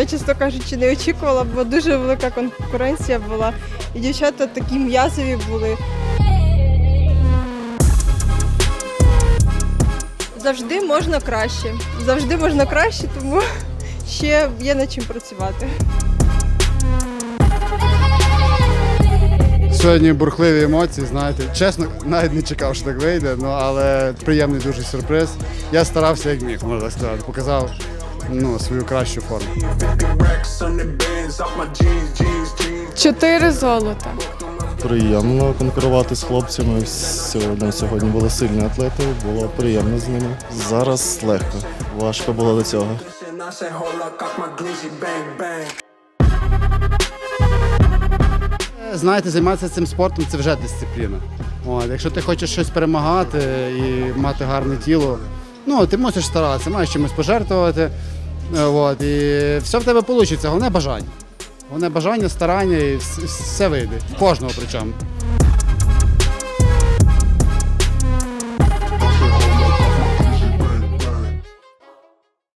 Я, чесно кажучи, не очікувала, бо дуже велика конкуренція була. І дівчата такі м'язові були. Завжди можна краще. Завжди можна краще, тому ще є над чим працювати. Сьогодні бурхливі емоції, знаєте. Чесно, навіть не чекав, що так вийде, ну але приємний дуже сюрприз. Я старався як міг, можна сказати. Показав ну, свою кращу форму. Чотири золота. Приємно конкурувати з хлопцями. Сьогодні, сьогодні були сильні атлети, було приємно з ними. Зараз легко, важко було до цього. Знаєте, займатися цим спортом це вже дисципліна. От, якщо ти хочеш щось перемагати і мати гарне тіло, ну ти мусиш старатися, маєш чимось пожертвувати. От, і все в тебе вийде, головне бажання. Головне бажання, старання і вс- все вийде. Кожного причому.